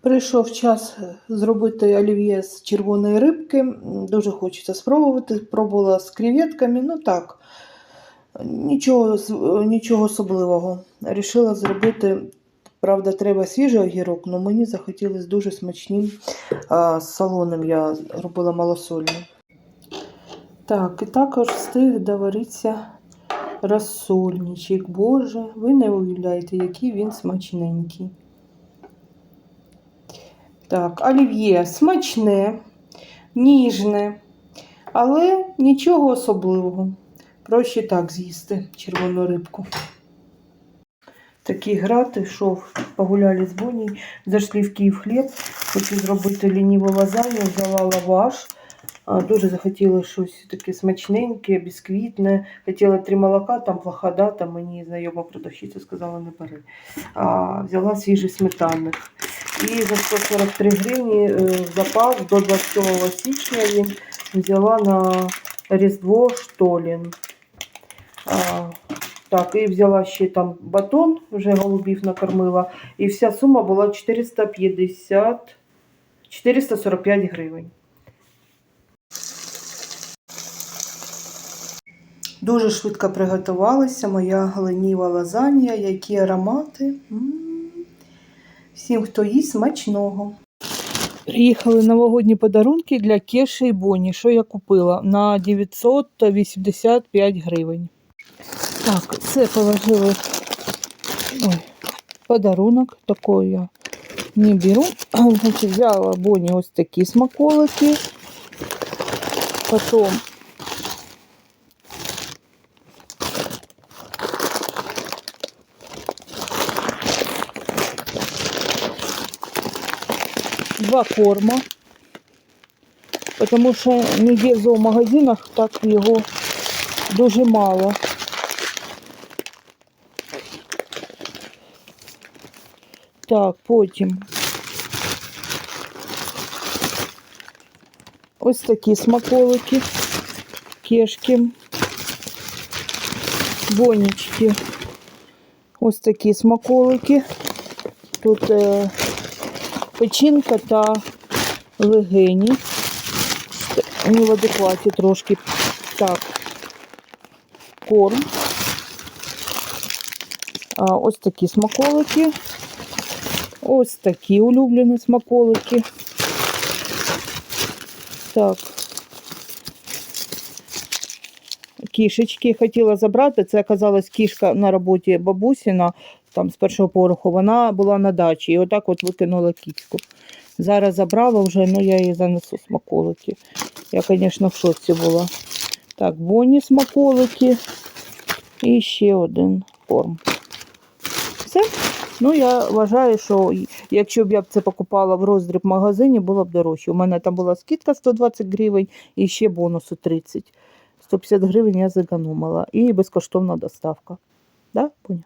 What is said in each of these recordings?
Прийшов час зробити олів'є з червоної рибки. Дуже хочеться спробувати. Пробувала з креветками, ну так, нічого, нічого особливого. Рішила зробити, правда, треба свіжий огірок, але мені захотілося дуже смачним а, з солоним. Я робила малосольним. Так, і також встиг доваритися розсольничок. Боже, ви не уявляєте, який він смачненький. Так, олів'є смачне, ніжне, але нічого особливого. Проще так з'їсти червону рибку. Такі грати, йшов, погуляли з Бонні, зайшли в Київ хліб, хочу зробити лініву лазанью, взяла лаваш. Дуже захотіла щось таке смачненьке, бісквітне. Хотіла три молока, там плоха дата, мені знайома продавщиця сказала, не бери. А, взяла свіжий сметанник. І за 143 гривні е, запас до 27 січня він взяла на Різдво Штолін. Так, і взяла ще там батон, вже голубів накормила. І вся сума була 450, 445 гривень. Дуже швидко приготувалася моя леніва лазанья, які аромати. М. Всім, хто їсть, смачного. Приїхали новогодні подарунки для Кеші і Боні, що я купила на 985 гривень. Так, це положили Ой, подарунок. Такой я не беру. Значить, взяла Боні ось такі смаколики. Потім два корма. Тому що ніде в зоомагазинах так його дуже мало. Так, потім. Ось такі смаколики, кешки, бонічки. Ось такі смаколики. Тут е, печінка та легені. Вони в адекваті трошки. Так, корм. А, ось такі смаколики. Ось такі улюблені смаколики. Так. Кішечки хотіла забрати. Це оказалась кішка на роботі бабусіна, там з першого поверху. Вона була на дачі. І отак от викинула кіцьку. Зараз забрала вже, ну я її занесу смаколики. Я, звісно, в шоці була. Так, боні смаколики. І ще один корм. Все. Ну, я вважаю, що якщо б я б це покупала в роздріб магазині, було б дорожче. У мене там була скидка 120 гривень і ще бонусу 30. 150 гривень я зекономила. І безкоштовна доставка. Да, Поня?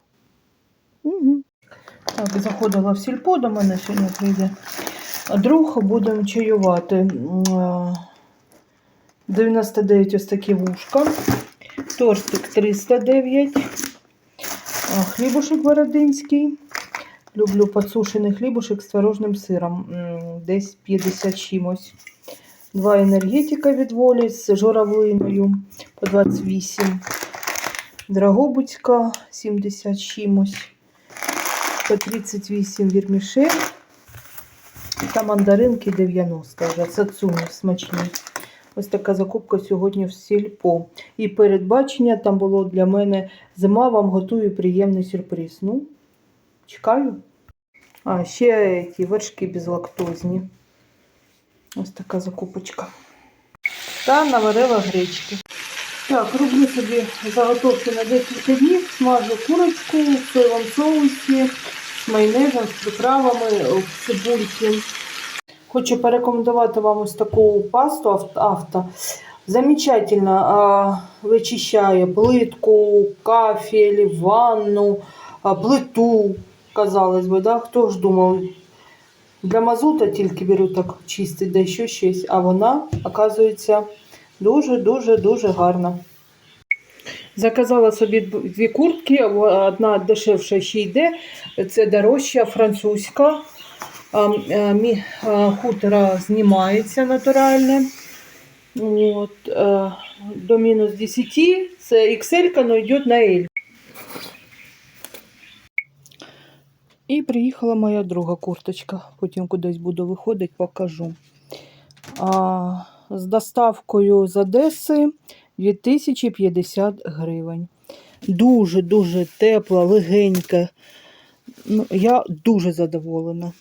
Так, заходила в сільпо, до мене сьогодні прийде. Друг будемо чаювати. 99 ось такі вушка. Тортик 309. Хлібушек бородинський. Люблю подсушений хлібушек з творожним сиром. Десь 50 чимось. Два енергетика від волі з журавлиною по 28. Драгобудська 70 чимось. По 38 вірмішель. Та мандаринки 90 вже. Сацуні смачні. Ось така закупка сьогодні в сільпо. І передбачення там було для мене зима вам готую приємний сюрприз. Ну, чекаю. А, ще ті вершки безлактозні. Ось така закупочка. Та наварила гречки. Так, роблю собі заготовки на декілька днів. Смажу курочку в соєвому соусі майонезом, з приправами, в цибульки. Хочу порекомендувати вам ось таку пасту авто. Замечательно вичищає плитку, кафель, ванну, плиту, казалось би, да? хто ж думав, для мазута тільки беру так чистить, да що щось, а вона, оказується, дуже-дуже-дуже гарна. Заказала собі дві куртки, одна дешевша ще йде, це дорожча, французька. а, мі, хутора знімається натуральне. От, до мінус 10. Це XL, але йде на L. І приїхала моя друга курточка. Потім кудись буду виходити, покажу. А, з доставкою з Одеси 2050 гривень. Дуже-дуже тепла, легенька. Ну, я дуже задоволена.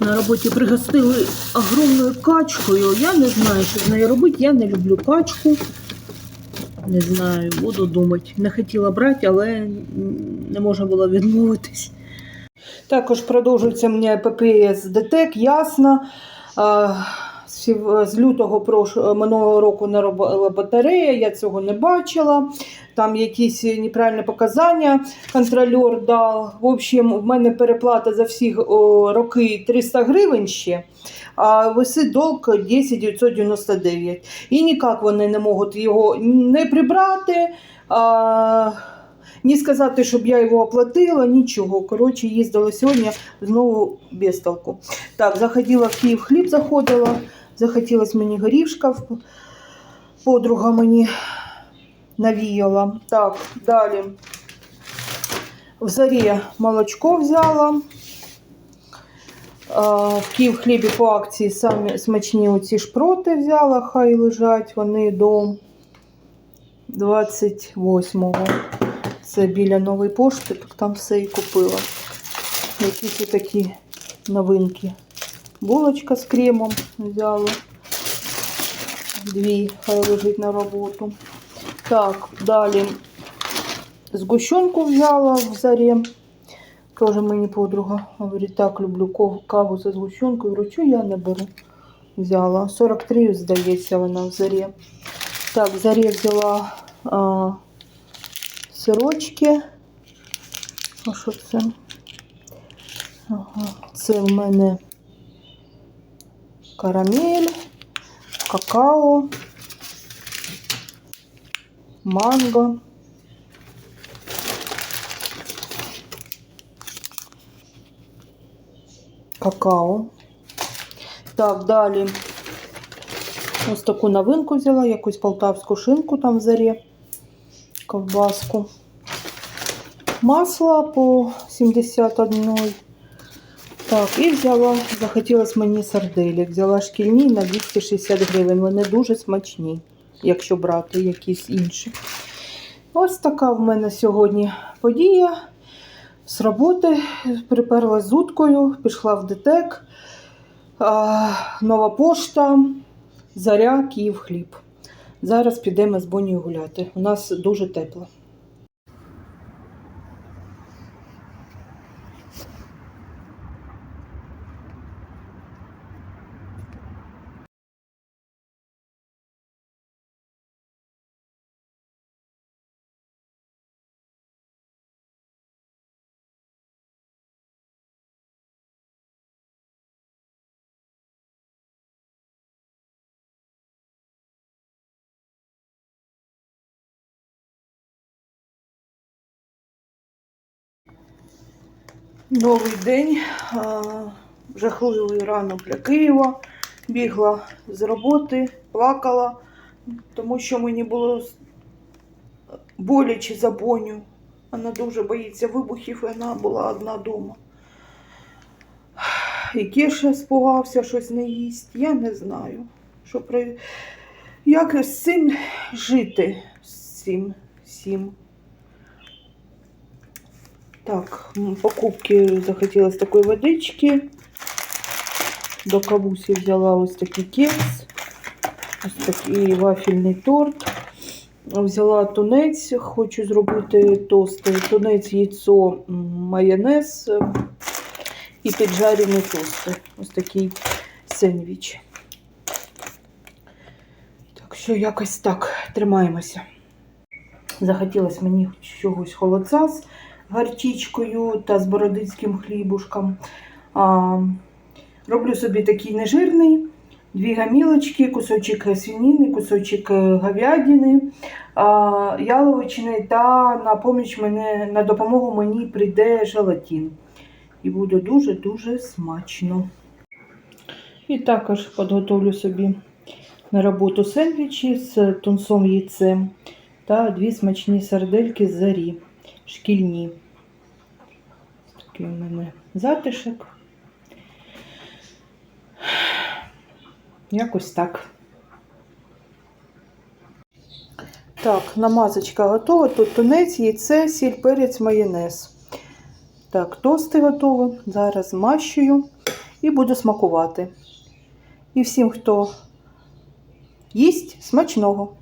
На роботі пригостили огромною качкою. Я не знаю, що з нею робити. Я не люблю качку. Не знаю, буду думати. Не хотіла брати, але не можна було відмовитись. Також продовжується мені епопея з ДТЕК, ясно. А, з лютого прош- минулого року не робила батарея, я цього не бачила. Там якісь неправильні показання контрольор дав. В общем, в мене переплата за всі роки 300 гривень ще, а висить долг 10 999. І ніяк вони не можуть його не прибрати. А, ні сказати, щоб я його оплатила, нічого. Коротше, їздила сьогодні знову без толку. Так, заходила в Київ хліб, заходила, захотілось мені горішка. Подруга мені навіяла. Так, далі. В зарі молочко взяла. В Київ хлібі по акції самі смачні оці шпроти взяла, хай лежать вони до 28-го. Це біля нової пошти, так там все і купила. Якісь такі новинки. Булочка з кремом взяла. Дві, хай лежить на роботу. Так, далі згущенку взяла в зарі. Тоже мені подруга говорить, так, люблю каву за згущенкою. Вручу я не беру. Взяла. 43, здається, вона в зарі. Так, в зарі взяла а, сирочки. А що це? Ага. Це в мене карамель, какао, манго. Какао. Так, далі. Ось таку новинку взяла, якусь полтавську шинку там в зарі, ковбаску. Масло по 71. Так, і взяла, захотілось мені сарделек. Взяла шкільні на 260 гривень. Вони дуже смачні, якщо брати якісь інші. Ось така в мене сьогодні подія. З роботи приперлась з уткою, пішла в ДТЕК, нова пошта, заря, Київ хліб. Зараз підемо з Бонію гуляти. У нас дуже тепло. Новий день, жахливий ранок для Києва. Бігла з роботи, плакала, тому що мені було боляче за Боню. Вона дуже боїться вибухів, і вона була одна вдома. І Кеша спугався, щось не їсть. Я не знаю, що про... як з цим жити, з цим всім. Так, покупки захотілось такої водички. До кавусі взяла ось такий кекс, ось такий вафельний торт. Взяла тунець, хочу зробити тости. Тунець, яйцо, майонез і піджарені тости. Ось такий сендвіч. Так що якось так, тримаємося. Захотілося мені чогось холодця з гарчичкою та з бородицьким хлібушком. А, роблю собі такий нежирний, дві гамілочки, кусочок свинини, кусочок е, говядини, а, яловичини та на поміч мене, на допомогу мені прийде желатин. І буде дуже-дуже смачно. І також підготовлю собі на роботу сендвічі з тунцом яйцем та дві смачні сардельки з зарі, шкільні. Такий у мене затишок. Якось так. Так, намазочка готова. Тут тунець, яйце, сіль, перець, майонез. Так, тости готові. Зараз змащую і буду смакувати. І всім, хто їсть, смачного!